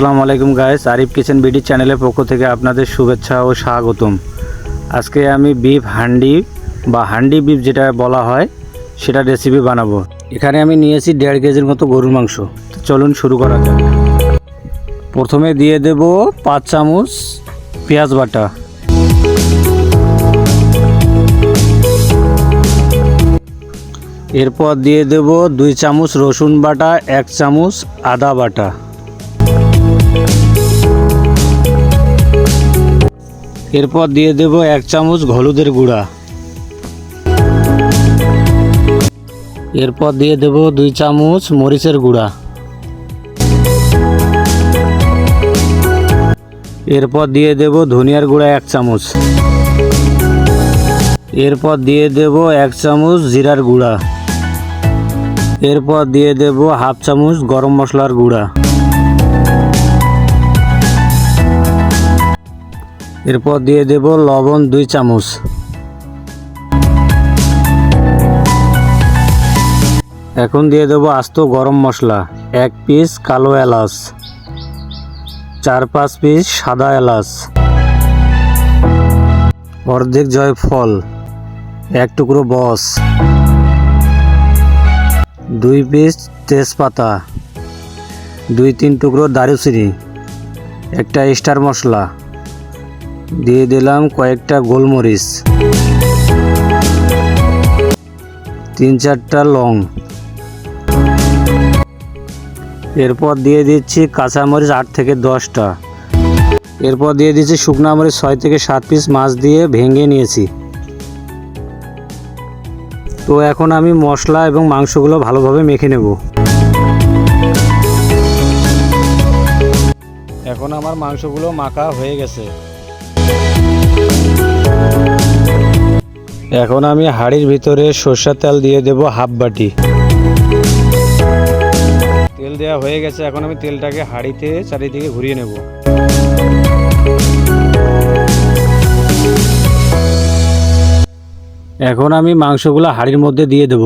আসসালামু আলাইকুম guys Arif kitchen BD চ্যানেলের পক্ষ থেকে আপনাদের শুভেচ্ছা ও স্বাগতম। আজকে আমি বিফ হান্ডি বা হান্ডি বিফ যেটা বলা হয় সেটা রেসিপি বানাবো। এখানে আমি নিয়েছি দেড় কেজির মতো গরুর মাংস। চলুন শুরু করা যাক। প্রথমে দিয়ে দেব পাঁচ চামচ পেঁয়াজ বাটা। এরপর দিয়ে দেব দুই চামচ রসুন বাটা, এক চামচ আদা বাটা। এরপর দিয়ে দেব এক চামচ হলুদের গুঁড়া। এরপর দিয়ে দেব দুই চামচ মরিচের গুঁড়া। এরপর দিয়ে দেব ধনিয়ার গুঁড়া এক চামচ। এরপর দিয়ে দেব এক চামচ জিরার গুঁড়া। এরপর দিয়ে দেব হাফ চামচ গরম মশলার গুঁড়া। এরপর দিয়ে দেব লবণ দুই চামচ। এখন দিয়ে দেব আস্ত গরম মশলা, এক পিস কালো এলাচ, চার পাঁচ পিস সাদা এলাচ, অর্ধেক জয়ফল, এক টুকরো বস, দুই পিস তেজপাতা, দুই তিন টুকরো দারুচিনি, একটা স্টার মশলা দিয়ে দিলাম কয়েকটা গোলমরিচ। তিন চারটা লং। এরপর দিয়ে দিচ্ছি কাঁচামরিচ আট থেকে দশটা। এরপর দিয়ে দিচ্ছি শুকনা মরিচ ছয় থেকে সাত পিস মাছ দিয়ে ভেঙে নিয়েছি। তো এখন আমি মশলা এবং মাংসগুলো ভালোভাবে মেখে নেব। এখন আমার মাংসগুলো মাখা হয়ে গেছে। এখন আমি হাঁড়ির ভিতরে সর্ষের তেল দিয়ে দেব হাফ বাটি। তেল দেওয়া হয়ে গেছে, এখন আমি তেলটাকে হাঁড়িতে চারিদিকে ঘুরিয়ে নেব। এখন আমি মাংসগুলো হাঁড়ির মধ্যে দিয়ে দেব।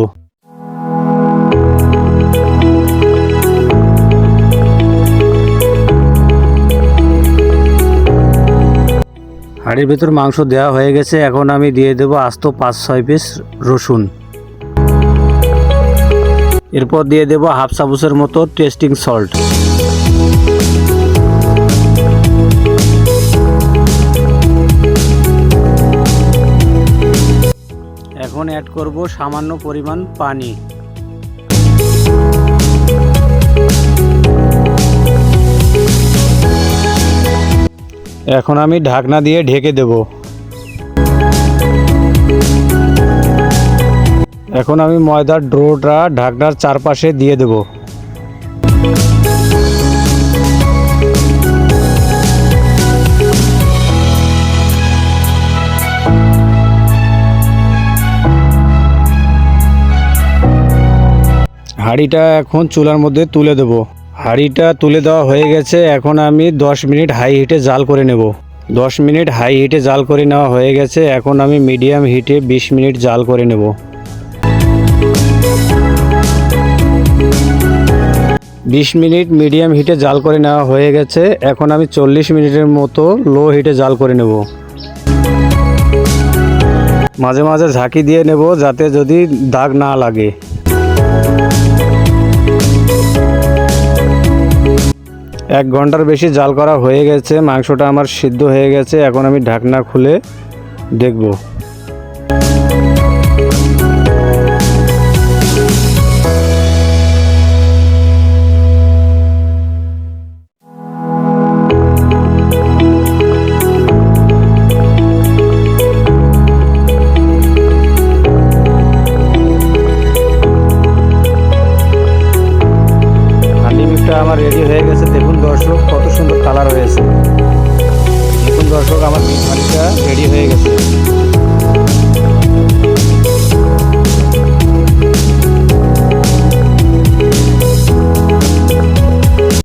হাঁড়ির ভিতর মাংস দেওয়া হয়ে গেছে, এখন আমি দিয়ে দেব আস্ত পাঁচ ছয় পিস রসুন। এরপর দিয়ে দেব হাফ চামচের মতো টেস্টিং সল্ট। এখন অ্যাড করব সামান্য পরিমাণ পানি। এখন আমি ঢাকনা দিয়ে ঢেকে দেব। এখন আমি ময়দার ড্রোটা ঢাকনার চারপাশে দিয়ে দেব। হাঁড়িটা এখন চুলার মধ্যে তুলে দেব। হাঁড়িটা তুলে দেওয়া হয়ে গেছে। এখন আমি 10 মিনিট হাই হিটে জাল করে নেব। 10 মিনিট হাই হিটে জাল করে নেওয়া হয়ে গেছে। এখন আমি মিডিয়াম হিটে 20 মিনিট জাল করে নেব। বিশ মিনিট মিডিয়াম হিটে জাল করে নেওয়া হয়ে গেছে। এখন আমি চল্লিশ মিনিটের মতো লো হিটে জাল করে নেব। মাঝে মাঝে ঝাঁকি দিয়ে নেব যাতে যদি দাগ না লাগে। এক ঘণ্টার বেশি জাল করা হয়ে গেছে, মাংসটা আমার সিদ্ধ হয়ে গেছে, এখন আমি ঢাকনা খুলে দেখব। আমার রেডি হয়ে গেছে দর্শক কত সুন্দর কালার হয়েছে। দেখুন দর্শক আমার হাঁড়িটা রেডি হয়ে গেছে।